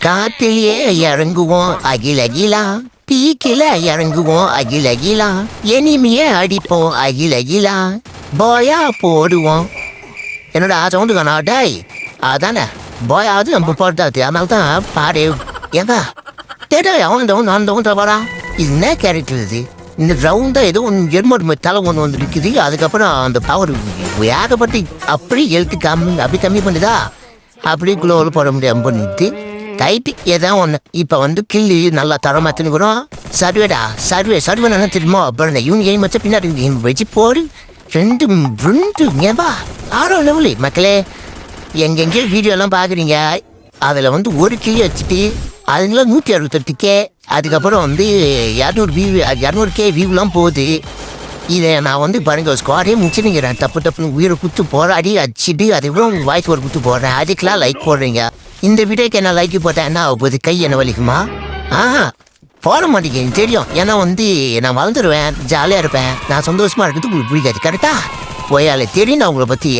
காத்திலேயே இறங்குவோம் அகில அகிலா பீக்கில இறங்குவோம் அகில அகிலா எனிமையே அடிப்போம் அகில அகிலா போயா போடுவோம். என்னடா சவுண்டு காணா டேய். அதானே போயாவது நம்ம போட்டாது அதனால தான் பாரு ஏங்க டேடா அவன் இந்த ஒன்று அந்த இது என்ன கேரக்டர் இது? இந்த ரவுண்டா ஏதோ ஒன்று எருமடு தலை ஒன்று வந்து இருக்குது அதுக்கப்புறம் அந்த பவர் ஏகப்பட்டு அப்படி எழுத்து கம்மி அப்படி கம்மி பண்ணுதா? அப்படியே குளோவில் போட முடியாமல் பண்ணிட்டு டைட்டு ஏதோ ஒன்று இப்போ வந்து கிள்ளி நல்லா தரமா தின்னுக்குறோம் சர்வேடா சர்வே சர்வே என்ன தெரியுமோ? அப்புறம் இந்த இவங்க ஏன் வச்ச பின்னாடி வச்சு போடு. ரெண்டு ரெண்டு ஏவா ஆரோ லெவலு மக்களே எங்கெங்கே வீடியோலாம் பார்க்குறீங்க அதில் வந்து ஒரு கிளி வச்சுட்டு அதுங்களா நூற்றி அறுபத்தெட்டு கே அதுக்கப்புறம் வந்து இரநூறு வியூ இரநூறு கே வியூலாம் போகுது. இதை நான் வந்து பாருங்க ஸ்குவாடே முடிச்சுருங்கிறேன் தப்பு தப்புன்னு உயிரை குத்து போராடி அடிச்சுட்டு அதுக்கப்புறம் வாய்ஸ் ஒரு குத்து போடுறேன். அதுக்கெலாம் லைக் போடுறீங்க. இந்த வீடியோக்கு என்ன லைக் போட்டேன் என்ன ஆக போகுது? கை என்ன வலிக்குமா? ஆ போட மாட்டேங்க தெரியும். ஏன்னா வந்து நான் வளர்ந்துருவேன் ஜாலியாக இருப்பேன். நான் சந்தோஷமா இருக்கிறது உங்களுக்கு பிடிக்காது கரெக்டா போயாலே தெரியும் நான் உங்களை பற்றி